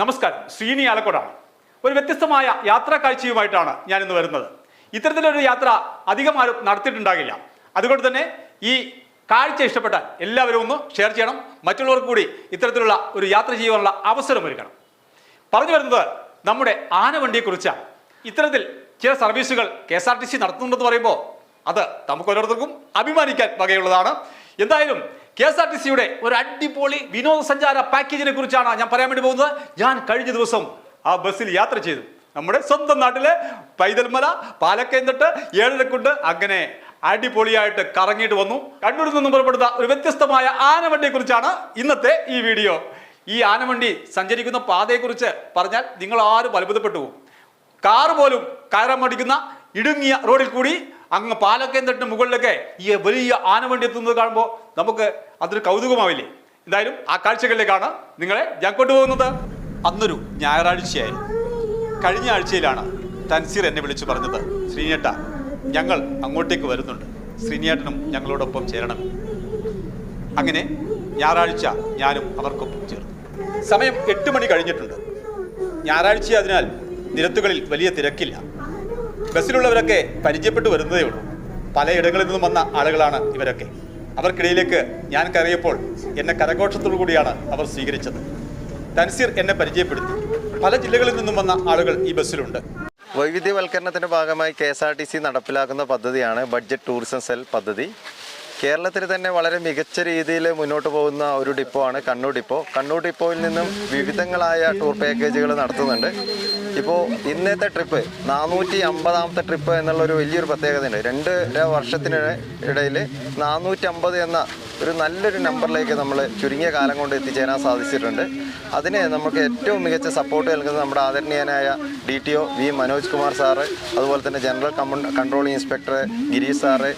നമസ്കാരം. ശ്രീനി ആലക്കോടാണ്. ഒരു വ്യത്യസ്തമായ യാത്രാ കാഴ്ചയുമായിട്ടാണ് ഞാൻ ഇന്ന് വരുന്നത്. ഇത്തരത്തിലൊരു യാത്ര അധികം ആരും നടത്തിയിട്ടുണ്ടാകില്ല. അതുകൊണ്ട് തന്നെ ഈ കാഴ്ച ഇഷ്ടപ്പെട്ടാൽ എല്ലാവരും ഒന്ന് ഷെയർ ചെയ്യണം. മറ്റുള്ളവർക്ക് കൂടി ഇത്തരത്തിലുള്ള ഒരു യാത്ര ചെയ്യാനുള്ള അവസരം ഒരുക്കണം. പറഞ്ഞു വരുന്നത് നമ്മുടെ ആനവണ്ടിയെക്കുറിച്ചാണ്. ഇത്തരത്തിൽ ചില സർവീസുകൾ K S R T C നടത്തുന്നുണ്ടെന്ന് പറയുമ്പോൾ അത് നമുക്ക് ഓരോരുത്തർക്കും അഭിമാനിക്കാൻ വകയുള്ളതാണ്. എന്തായാലും കെ എസ് ആർ ടി സിയുടെ ഒരു അടിപൊളി വിനോദസഞ്ചാര പാക്കേജിനെ കുറിച്ചാണ് ഞാൻ പറയാൻ വേണ്ടി പോകുന്നത്. ഞാൻ കഴിഞ്ഞ ദിവസം ആ ബസ്സിൽ യാത്ര ചെയ്തു. നമ്മുടെ സ്വന്തം നാട്ടിലെ പൈതൽമല പാലക്കയംതട്ട് ഏഴരക്കുണ്ട് അങ്ങനെ അടിപൊളിയായിട്ട് കറങ്ങിയിട്ട് വന്നു. കണ്ണൂരിൽ നിന്നും പുറപ്പെടുന്ന ഒരു വ്യത്യസ്തമായ ആനവണ്ടിയെ കുറിച്ചാണ് ഇന്നത്തെ ഈ വീഡിയോ. ഈ ആനവണ്ടി സഞ്ചരിക്കുന്ന പാതയെക്കുറിച്ച് പറഞ്ഞാൽ നിങ്ങൾ ആരും അത്ഭുതപ്പെട്ടു കാറ് പോലും കയറാൻ മടിക്കുന്ന ഇടുങ്ങിയ റോഡിൽ കൂടി അങ്ങ് പാലക്കയം തട്ടിന് മുകളിലൊക്കെ ഈ വലിയ ആന ആനവണ്ടി എത്തുന്നത് കാണുമ്പോൾ നമുക്ക് അതൊരു കൗതുകമാവില്ലേ? എന്തായാലും ആ കാഴ്ചകളിലേക്കാണ് നിങ്ങളെ ഞാൻ കൊണ്ടുപോകുന്നത്. അന്നൊരു ഞായറാഴ്ചയായിരുന്നു കഴിഞ്ഞ ആഴ്ചയിലാണ് തൻസീർ എന്നെ വിളിച്ചു പറഞ്ഞത്. ശ്രീനേട്ട ഞങ്ങൾ അങ്ങോട്ടേക്ക് വരുന്നുണ്ട്. ശ്രീനേട്ടനും ഞങ്ങളോടൊപ്പം ചേരണം. അങ്ങനെ ഞായറാഴ്ച ഞാനും അവർക്കൊപ്പം ചേർന്നു. സമയം എട്ട് മണി കഴിഞ്ഞിട്ടുണ്ട്. ഞായറാഴ്ച അതിനാൽ നിരത്തുകളിൽ വലിയ തിരക്കില്ല. ബസ്സിലുള്ളവരൊക്കെ പരിചയപ്പെട്ടു വരുന്നതേ ഉള്ളൂ. പലയിടങ്ങളിൽ നിന്നും വന്ന ആളുകളാണ് ഇവരൊക്കെ. അവർക്കിടയിലേക്ക് ഞാൻ കയറിയപ്പോൾ എന്നെ കരഘോഷത്തോടു കൂടിയാണ് അവർ സ്വീകരിച്ചത്. തൻസീർ എന്നെ പരിചയപ്പെടുത്തി. പല ജില്ലകളിൽ നിന്നും വന്ന ആളുകൾ ഈ ബസ്സിലുണ്ട്. വൈവിധ്യവൽക്കരണത്തിന്റെ ഭാഗമായി K S R T C നടപ്പിലാക്കുന്ന പദ്ധതിയാണ് ബഡ്ജറ്റ് ടൂറിസം സെൽ പദ്ധതി. കേരളത്തിൽ തന്നെ വളരെ മികച്ച രീതിയിൽ മുന്നോട്ട് പോകുന്ന ഒരു ഡിപ്പോ ആണ് കണ്ണൂർ ഡിപ്പോ. കണ്ണൂർ ഡിപ്പോയിൽ നിന്നും വിവിധങ്ങളായ ടൂർ പാക്കേജുകൾ നടത്തുന്നുണ്ട്. ഇപ്പോൾ ഇന്നത്തെ ട്രിപ്പ് നാനൂറ്റി അമ്പതാമത്തെ ട്രിപ്പ് എന്നുള്ള ഒരു വലിയൊരു പ്രത്യേകതയുണ്ട്. രണ്ട് വർഷത്തിന് ഇടയിൽ നാനൂറ്റി അമ്പത് എന്ന ഒരു നല്ലൊരു നമ്പറിലേക്ക് നമ്മൾ ചുരുങ്ങിയ കാലം കൊണ്ട് എത്തിച്ചേരാൻ സാധിച്ചിട്ടുണ്ട്. അതിന് നമുക്ക് ഏറ്റവും മികച്ച സപ്പോർട്ട് നൽകുന്നത് നമ്മുടെ ആദരണീയനായ D T O V Manoj Kumar sir അതുപോലെ തന്നെ general controlling inspector Girish sir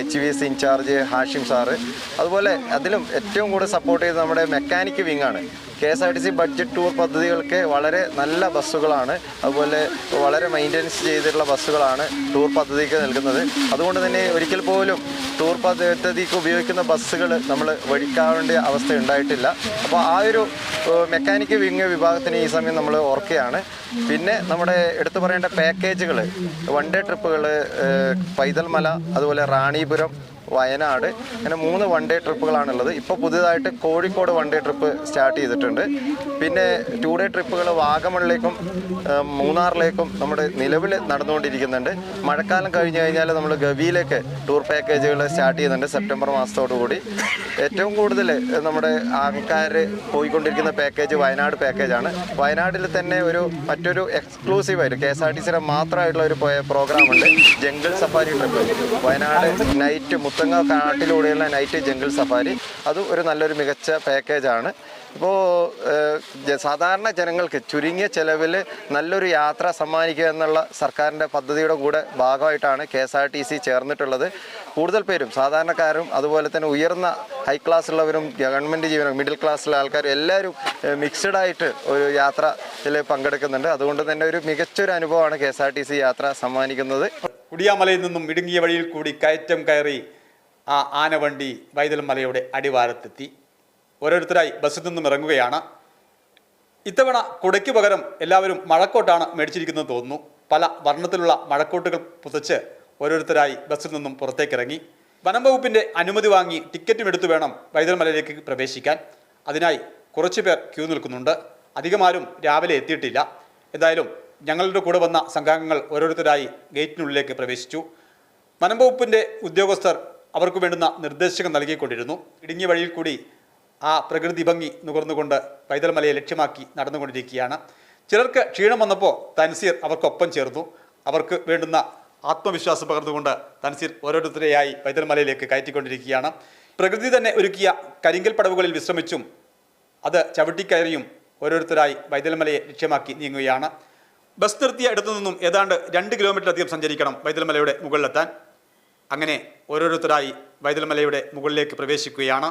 H V S incharge Hashim sir. അതുപോലെ അതിലും ഏറ്റവും കൂടുതൽ സപ്പോർട്ട് ചെയ്ത് നമ്മുടെ മെക്കാനിക് വിങ് ആണ്. K S R T C budget tour പദ്ധതികൾക്ക് വളരെ നല്ല ബസ്സുകളാണ്. അതുപോലെ വളരെ മെയിന്റനൻസ് ചെയ്തിട്ടുള്ള ബസ്സുകളാണ് ടൂർ പദ്ധതിക്ക് നൽകുന്നത്. അതുകൊണ്ട് തന്നെ ഒരിക്കൽ പോലും ടൂർ പദ്ധതിക്ക് ഉപയോഗിക്കുന്ന ബസ്സുകൾ നമ്മൾ വഴിക്കാവേണ്ട അവസ്ഥ ഉണ്ടായിട്ടില്ല. അപ്പോൾ ആ ഒരു മെക്കാനിക് വിങ് വിഭാഗത്തിന് ഈ സമയം നമ്മൾ ഓർക്കുകയാണ്. പിന്നെ നമ്മുടെ എടുത്തു പറയേണ്ട പാക്കേജുകൾ വൺ ഡേ ട്രിപ്പുകൾ പൈതൽമല അതുപോലെ റാണിപുരം വയനാട്. അങ്ങനെ മൂന്ന് വൺ ഡേ ട്രിപ്പുകളാണുള്ളത്. ഇപ്പോൾ പുതിയതായിട്ട് Kozhikode one day trip start ചെയ്തിട്ടുണ്ട്. പിന്നെ ടു ഡേ ട്രിപ്പുകൾ വാഗമണിലേക്കും മൂന്നാറിലേക്കും നമ്മുടെ നിലവിൽ നടന്നുകൊണ്ടിരിക്കുന്നുണ്ട്. മഴക്കാലം കഴിഞ്ഞ് കഴിഞ്ഞാൽ നമ്മൾ ഗവിയിലേക്ക് ടൂർ പാക്കേജുകൾ സ്റ്റാർട്ട് ചെയ്യുന്നുണ്ട് സെപ്റ്റംബർ മാസത്തോടു കൂടി. ഏറ്റവും കൂടുതൽ നമ്മുടെ ആൾക്കാർ പോയിക്കൊണ്ടിരിക്കുന്ന പാക്കേജ് വയനാട് പാക്കേജാണ് വയനാട്ടിൽ തന്നെ ഒരു മറ്റൊരു എക്സ്ക്ലൂസീവ് ആയിട്ട് കെ എസ് ആർ ടി സിയുടെ മാത്രമായിട്ടുള്ള ഒരു പ്രോഗ്രാം ഉണ്ട്. Jungle safari trip Wayanad night Muthanga കാട്ടിലൂടെയുള്ള night jungle safari അത് ഒരു നല്ലൊരു മികച്ച പാക്കേജാണ് ഇപ്പോൾ സാധാരണ ജനങ്ങൾക്ക് ചുരുങ്ങിയ ചെലവിൽ നല്ലൊരു യാത്ര സമ്മാനിക്കുക എന്നുള്ള സർക്കാരിന്റെ പദ്ധതിയുടെ കൂടെ ഭാഗമായിട്ടാണ് K S R T C ചേർന്നിട്ടുള്ളത്. കൂടുതൽ പേരും സാധാരണക്കാരും അതുപോലെ തന്നെ ഉയർന്ന ഹൈ ക്ലാസ് ഉള്ളവരും ഗവൺമെന്റ് ജീവനും മിഡിൽ ക്ലാസ്സിലെ ആൾക്കാരും എല്ലാവരും മിക്സഡ് ആയിട്ട് ഒരു യാത്രയിൽ പങ്കെടുക്കുന്നുണ്ട്. അതുകൊണ്ട് തന്നെ ഒരു മികച്ചൊരു അനുഭവമാണ് കെ യാത്ര സമ്മാനിക്കുന്നത്. കുടിയാമലയിൽ നിന്നും ഇടുങ്ങിയ വഴിയിൽ കൂടി കയറ്റം കയറി ആ ആനവണ്ടി വൈതൽ മലയുടെ അടിവാരത്തെത്തി. ഓരോരുത്തരായി ബസ്സിൽ നിന്നും ഇറങ്ങുകയാണ്. ഇത്തവണ കുടയ്ക്ക് പകരം എല്ലാവരും മഴക്കോട്ടാണ് മേടിച്ചിരിക്കുന്നത് തോന്നുന്നു. പല വർണത്തിലുള്ള മഴക്കോട്ടുകൾ പുതച്ച് ഓരോരുത്തരായി ബസ്സിൽ നിന്നും പുറത്തേക്കിറങ്ങി. വനം വകുപ്പിന്റെ അനുമതി വാങ്ങി ടിക്കറ്റും എടുത്തു വേണം വൈതൽ മലയിലേക്ക് പ്രവേശിക്കാൻ. അതിനായി കുറച്ച് പേർ ക്യൂ നിൽക്കുന്നുണ്ട്. അധികമാരും രാവിലെ എത്തിയിട്ടില്ല. എന്തായാലും ഞങ്ങളുടെ കൂടെ വന്ന സംഘാംഗങ്ങൾ ഓരോരുത്തരായി ഗേറ്റിനുള്ളിലേക്ക് പ്രവേശിച്ചു. വനം വകുപ്പിന്റെ ഉദ്യോഗസ്ഥർ അവർക്ക് വേണ്ടുന്ന നിർദ്ദേശങ്ങൾ നൽകിക്കൊണ്ടിരുന്നു. ഇടുങ്ങിയ വഴിയിൽ കൂടി ആ പ്രകൃതി ഭംഗി നുകർന്നുകൊണ്ട് പൈതൽമലയെ ലക്ഷ്യമാക്കി നടന്നുകൊണ്ടിരിക്കുകയാണ്. ചിലർക്ക് ക്ഷീണം വന്നപ്പോൾ തൻസീർ അവർക്കൊപ്പം ചേർന്നു. അവർക്ക് വേണ്ടുന്ന ആത്മവിശ്വാസം പകർന്നുകൊണ്ട് തൻസീർ ഓരോരുത്തരെയായി പൈതൽമലയിലേക്ക് കയറ്റിക്കൊണ്ടിരിക്കുകയാണ്. പ്രകൃതി തന്നെ ഒരുക്കിയ കരിങ്കൽ പടവുകളിൽ വിശ്രമിച്ചും അത് ചവിട്ടിക്കയറിയും ഓരോരുത്തരായി വൈതൽമലയെ ലക്ഷ്യമാക്കി നീങ്ങുകയാണ്. ബസ് നിർത്തിയ ഇടത്തു നിന്നും ഏതാണ്ട് രണ്ട് കിലോമീറ്റർ അധികം സഞ്ചരിക്കണം വൈതൽമലയുടെ മുകളിലെത്താൻ. അങ്ങനെ ഓരോരുത്തരായി വൈതൽമലയുടെ മുകളിലേക്ക് പ്രവേശിക്കുകയാണ്.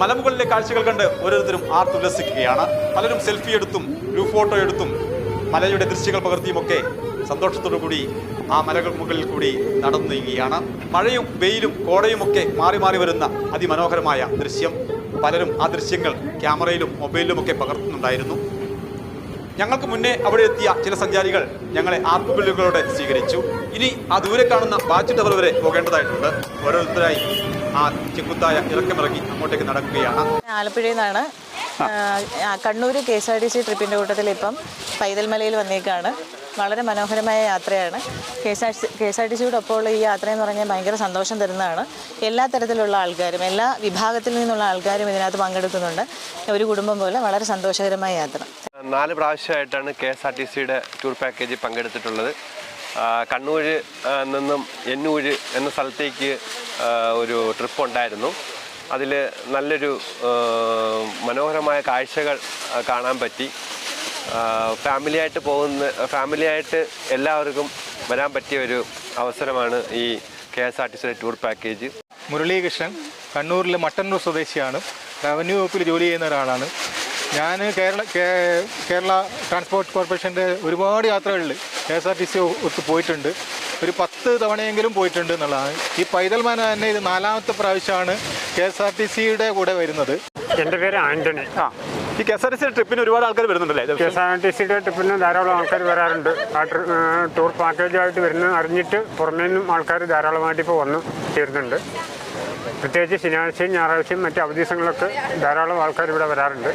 മലമുകളിലെ കാഴ്ചകൾ കണ്ട് ഓരോരുത്തരും ആർത്തുല്ലസിക്കുകയാണ് പലരും സെൽഫി എടുത്തും ഗ്രൂപ്പ് ഫോട്ടോ എടുത്തും മലയുടെ ദൃശ്യങ്ങൾ പകർത്തിയുമൊക്കെ സന്തോഷത്തോടു കൂടി ആ മലകൾ മുകളിൽ കൂടി നടന്നു നീങ്ങുകയാണ് മഴയും വെയിലും കോടയുമൊക്കെ മാറി മാറി വരുന്ന അതിമനോഹരമായ ദൃശ്യം. പലരും ആ ദൃശ്യങ്ങൾ ക്യാമറയിലും മൊബൈലിലുമൊക്കെ പകർത്തുന്നുണ്ടായിരുന്നു. ഞങ്ങൾക്ക് മുന്നേ അവിടെ എത്തിയ ചില സഞ്ചാരികൾ ഞങ്ങളെ ആർപ്പുവില്ലുകളോടെ സ്വീകരിച്ചു. ഇനി ആ ദൂരെ കാണുന്ന വാച്ച് ടവർ വരെ പോകേണ്ടതായിട്ടുണ്ട്. ഓരോരുത്തരായി ആ ചെക്കുത്തായ ഇറക്കമിറങ്ങി അങ്ങോട്ടേക്ക് നടക്കുകയാണ്. ആലപ്പുഴയിൽ നിന്നാണ് Kannur K S R T C ട്രിപ്പിന്റെ കൂട്ടത്തിൽ ഇപ്പം പൈതൽമലയിൽ വന്നേക്കാണ്. വളരെ മനോഹരമായ യാത്രയാണ്. K S R K S R T സിയുടെ ഒപ്പമുള്ള ഈ യാത്ര എന്ന് പറഞ്ഞാൽ ഭയങ്കര സന്തോഷം തരുന്നതാണ്. എല്ലാ തരത്തിലുള്ള ആൾക്കാരും എല്ലാ വിഭാഗത്തിൽ നിന്നുള്ള ആൾക്കാരും ഇതിനകത്ത് പങ്കെടുക്കുന്നുണ്ട്. ഒരു കുടുംബം പോലെ വളരെ സന്തോഷകരമായ യാത്ര. നാല് പ്രാവശ്യമായിട്ടാണ് കെ എസ് ആർ ടി സിയുടെ ടൂർ പാക്കേജിൽ പങ്കെടുത്തിട്ടുള്ളത്. കണ്ണൂർ നിന്നും എന്നൂര് എന്ന സ്ഥലത്തേക്ക് ഒരു ട്രിപ്പ് ഉണ്ടായിരുന്നു. അതിൽ നല്ലൊരു മനോഹരമായ കാഴ്ചകൾ കാണാൻ പറ്റി. ഫാമിലിയായിട്ട് പോകുന്ന ഫാമിലിയായിട്ട് എല്ലാവർക്കും വരാൻ പറ്റിയ ഒരു അവസരമാണ് ഈ കെ എസ് ആർ ടി സിയുടെ ടൂർ പാക്കേജ്. മുരളീകൃഷ്ണൻ കണ്ണൂരിലെ മട്ടന്നൂർ സ്വദേശിയാണ്. റവന്യൂ വകുപ്പിൽ ജോലി ചെയ്യുന്ന ഒരാളാണ്. ഞാൻ കേരള കേരള ട്രാൻസ്പോർട്ട് കോർപ്പറേഷന്റെ ഒരുപാട് യാത്രകളിൽ K S R T C ഒത്ത് പോയിട്ടുണ്ട്. ഒരു പത്ത് തവണയെങ്കിലും പോയിട്ടുണ്ട് എന്നുള്ളതാണ്. ഈ പൈതൽമാന തന്നെ ഇത് നാലാമത്തെ പ്രാവശ്യമാണ് കെ എസ് ആർ ടി സിയുടെ കൂടെ വരുന്നത്. എന്റെ പേര് ആന്റണി. ആ. ഈ K S R T C ട്രിപ്പിന് ഒരുപാട് ആൾക്കാർ വരുന്നുണ്ടല്ലേ? കെ എസ് ആർ ടി സിയുടെ ട്രിപ്പിന് ധാരാളം ആൾക്കാർ വരാറുണ്ട്. ആ ടൂർ പാക്കേജായിട്ട് വരുന്നത് അറിഞ്ഞിട്ട് പുറമേ നിന്നും ആൾക്കാർ ധാരാളമായിട്ട് ഇപ്പോൾ വന്നു ചേരുന്നുണ്ട്. പ്രത്യേകിച്ച് ശനിയാഴ്ചയും ഞായറാഴ്ചയും മറ്റ് അവധി ദിവസങ്ങളിലൊക്കെ ധാരാളം ആൾക്കാർ ഇവിടെ വരാറുണ്ട്.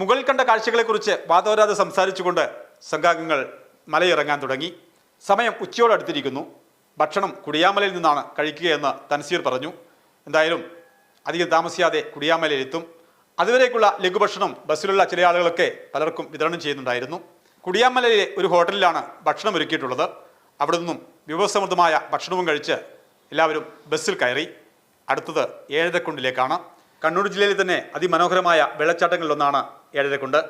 മുകൾ കണ്ട കാഴ്ചകളെക്കുറിച്ച് വാദോരാതെ സംസാരിച്ചുകൊണ്ട് സംഘാംഗങ്ങൾ മലയിറങ്ങാൻ തുടങ്ങി. സമയം ഉച്ചയോടടുത്തിരിക്കുന്നു ഭക്ഷണം കുടിയാമലയിൽ നിന്നാണ് കഴിക്കുകയെന്ന് തൻസീർ പറഞ്ഞു. എന്തായാലും അധികം താമസിയാതെ കുടിയാമലയിലെത്തും. അതുവരേക്കുള്ള ലഘുഭക്ഷണം ബസ്സിലുള്ള ചില ആളുകളൊക്കെ പലർക്കും വിതരണം ചെയ്യുന്നുണ്ടായിരുന്നു. കുടിയാമലയിലെ ഒരു ഹോട്ടലിലാണ് ഭക്ഷണം ഒരുക്കിയിട്ടുള്ളത്. അവിടെ നിന്നും വിഭവസമൃദ്ധമായ ഭക്ഷണവും കഴിച്ച് എല്ലാവരും ബസ്സിൽ കയറി. അടുത്തത് ഏഴരക്കുണ്ടിലേക്കാണ്. കണ്ണൂർ ജില്ലയിലെ തന്നെ അതിമനോഹരമായ വെള്ളച്ചാട്ടങ്ങളിലൊന്നാണ് ഏഴരക്കുണ്ട്.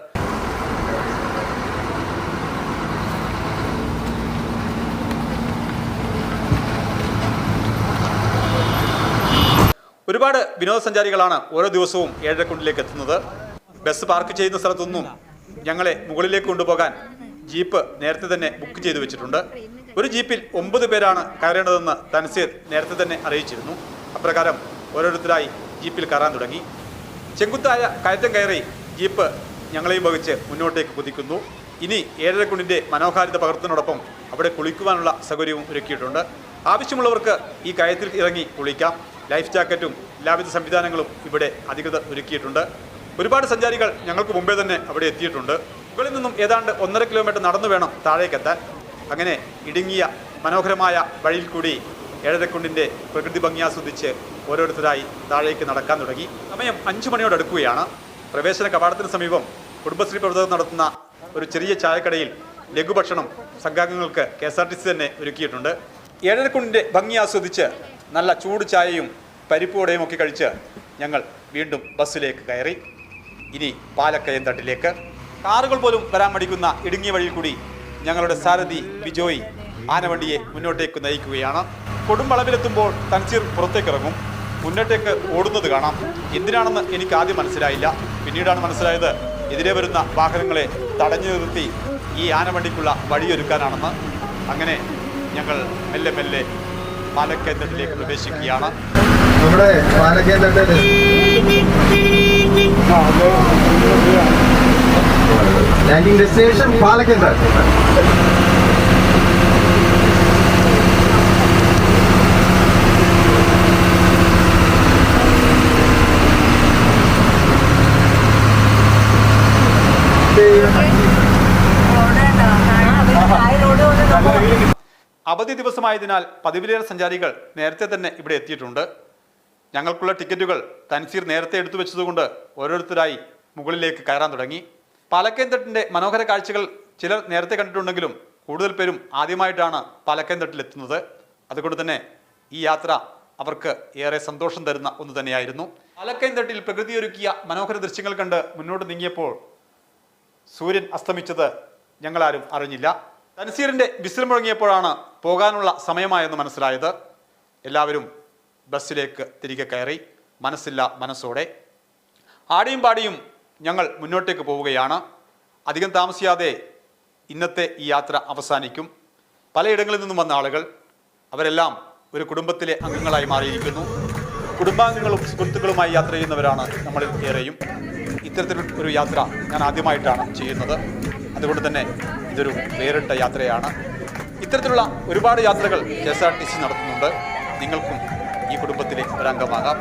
ഒരുപാട് വിനോദസഞ്ചാരികളാണ് ഓരോ ദിവസവും ഏഴരക്കുണ്ടിലേക്ക് എത്തുന്നത്. ബസ് പാർക്ക് ചെയ്യുന്ന സ്ഥലത്തൊന്നും ഞങ്ങളെ മുകളിലേക്ക് കൊണ്ടുപോകാൻ ജീപ്പ് നേരത്തെ തന്നെ ബുക്ക് ചെയ്തു വെച്ചിട്ടുണ്ട്. ഒരു ജീപ്പിൽ ഒമ്പത് പേരാണ് കയറേണ്ടതെന്ന് തൻസീർ നേരത്തെ തന്നെ അറിയിച്ചിരുന്നു. അപ്രകാരം ഓരോരുത്തരായി ജീപ്പിൽ കയറാൻ തുടങ്ങി. ചെങ്കുത്തായ കയറ്റം കയറി ജീപ്പ് ഞങ്ങളെയും വഹിച്ച് മുന്നോട്ടേക്ക് കുതിക്കുന്നു. ഇനി ഏഴരക്കുണ്ടിന്റെ മനോഹാരിത പകർത്തിനോടൊപ്പം അവിടെ കുളിക്കുവാനുള്ള സൗകര്യവും ഒരുക്കിയിട്ടുണ്ട്. ആവശ്യമുള്ളവർക്ക് ഈ കയത്തിൽ ഇറങ്ങി കുളിക്കാം. ലൈഫ് ജാക്കറ്റും എല്ലാവിധ സംവിധാനങ്ങളും ഇവിടെ അധികൃതർ ഒരുക്കിയിട്ടുണ്ട്. ഒരുപാട് സഞ്ചാരികൾ ഞങ്ങൾക്ക് മുമ്പേ തന്നെ അവിടെ എത്തിയിട്ടുണ്ട്. മുകളിൽ നിന്നും ഏതാണ്ട് ഒന്നര കിലോമീറ്റർ നടന്നു വേണം താഴേക്കെത്താൻ. അങ്ങനെ ഇടുങ്ങിയ മനോഹരമായ വഴിയിൽ കൂടി ഏഴരക്കുണ്ടിന്റെ പ്രകൃതി ഭംഗി ആസ്വദിച്ച് ഓരോരുത്തരായി താഴേക്ക് നടക്കാൻ തുടങ്ങി. സമയം അഞ്ചു മണിയോട് അടുക്കുകയാണ്. പ്രവേശന കവാടത്തിന് സമീപം കുടുംബശ്രീ പ്രവർത്തകർ നടത്തുന്ന ഒരു ചെറിയ ചായക്കടയിൽ ലഘുഭക്ഷണം സംഘാംഗങ്ങൾക്ക് K S R T C തന്നെ ഒരുക്കിയിട്ടുണ്ട്. ഏഴരക്കുണ്ടിന്റെ ഭംഗി ആസ്വദിച്ച് നല്ല ചൂട് ചായയും പരിപ്പുവടയും ഒക്കെ കഴിച്ച് ഞങ്ങൾ വീണ്ടും ബസ്സിലേക്ക് കയറി. ഇനി പാലക്കയം തട്ടിലേക്ക് കാറുകൾ പോലും വരാൻ മടിക്കുന്ന ഇടുങ്ങിയ വഴിയിൽ കൂടി ഞങ്ങളുടെ സാരഥി ബിജോയ് ആനവണ്ടിയെ മുന്നോട്ടേക്ക് നയിക്കുകയാണ്. കൊടുമ്പളവിലെത്തുമ്പോൾ തൻസീർ പുറത്തേക്ക് ഇറങ്ങും മുന്നോട്ടേക്ക് ഓടുന്നത് കാണാം. എന്തിനാണെന്ന് എനിക്ക് ആദ്യം മനസ്സിലായില്ല. പിന്നീടാണ് മനസ്സിലായത് എതിരെ വരുന്ന വാഹനങ്ങളെ തടഞ്ഞു നിർത്തി ഈ ആനവണ്ടിക്കുള്ള വഴിയൊരുക്കാനാണെന്ന്. അങ്ങനെ ഞങ്ങൾ മെല്ലെ മെല്ലെ പാലക്കേന്ദ്രത്തിലേക്ക് പ്രവേശിക്കുകയാണ്. നമ്മുടെ പാലക്കേന്ദ്രത്തിൽ ലാൻഡിംഗ് ഡെസ്റ്റിനേഷൻ പാലക്കേന്ദ്ര അവധി ദിവസമായതിനാൽ പതിവിലേറെ സഞ്ചാരികൾ നേരത്തെ തന്നെ ഇവിടെ എത്തിയിട്ടുണ്ട്. ഞങ്ങൾക്കുള്ള ടിക്കറ്റുകൾ തൻസീർ നേരത്തെ എടുത്തു വെച്ചതുകൊണ്ട് ഓരോരുത്തരായി മുകളിലേക്ക് കയറാൻ തുടങ്ങി. പാലക്കയംതട്ടിന്റെ മനോഹര കാഴ്ചകൾ ചിലർ നേരത്തെ കണ്ടിട്ടുണ്ടെങ്കിലും കൂടുതൽ പേരും ആദ്യമായിട്ടാണ് എത്തുന്നത് അതുകൊണ്ട് തന്നെ ഈ യാത്ര അവർക്ക് ഏറെ സന്തോഷം തരുന്ന ഒന്ന് തന്നെയായിരുന്നു. പാലക്കയംതട്ടിൽ പ്രകൃതി ഒരുക്കിയ മനോഹര ദൃശ്യങ്ങൾ കണ്ട് മുന്നോട്ട് നീങ്ങിയപ്പോൾ സൂര്യൻ അസ്തമിച്ചത് ഞങ്ങളാരും അറിഞ്ഞില്ല. തൻസീറിന്റെ വിസിൽ മുഴങ്ങിയപ്പോഴാണ് പോകാനുള്ള സമയമായെന്ന് മനസ്സിലായത്. എല്ലാവരും ബസ്സിലേക്ക് തിരികെ കയറി മനസ്സില്ല മനസ്സോടെ ആടിയും പാടിയും ഞങ്ങൾ മുന്നോട്ടേക്ക് പോവുകയാണ്. അധികം താമസിയാതെ ഇന്നത്തെ ഈ യാത്ര അവസാനിക്കും. പലയിടങ്ങളിൽ നിന്നും വന്ന ആളുകൾ അവരെല്ലാം ഒരു കുടുംബത്തിലെ അംഗങ്ങളായി മാറിയിരിക്കുന്നു. കുടുംബാംഗങ്ങളും സുഹൃത്തുക്കളുമായി യാത്ര ചെയ്യുന്നവരാണ് നമ്മളിൽ ഏറെയും. ഇത്തരത്തിൽ ഒരു യാത്ര ഞാൻ ആദ്യമായിട്ടാണ് ചെയ്യുന്നത്. അതുകൊണ്ട് തന്നെ ഇതൊരു വേറിട്ട യാത്രയാണ്. ഇത്തരത്തിലുള്ള ഒരുപാട് യാത്രകൾ K S R T C നടത്തുന്നുണ്ട്. നിങ്ങൾക്കും ഈ കുടുംബത്തിലെ ഒരംഗമാകാം.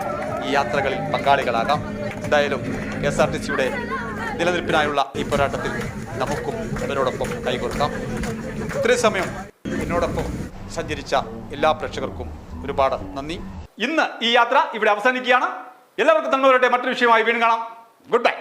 ഈ യാത്രകളിൽ പങ്കാളികളാകാം. എന്തായാലും എസ് ആർ ടി സിയുടെ നിലനിൽപ്പിനായുള്ള ഈ പോരാട്ടത്തിൽ നമുക്കും അവരോടൊപ്പം കൈകോർക്കാം. ഇത്രയും സമയം എന്നോടൊപ്പം സഞ്ചരിച്ച എല്ലാ പ്രേക്ഷകർക്കും ഒരുപാട് നന്ദി. ഇന്ന് ഈ യാത്ര ഇവിടെ അവസാനിക്കുകയാണ്. എല്ലാവർക്കും തങ്ങളുടെ മറ്റൊരു വിഷയമായി വീണ്ടും കാണാം. Good bye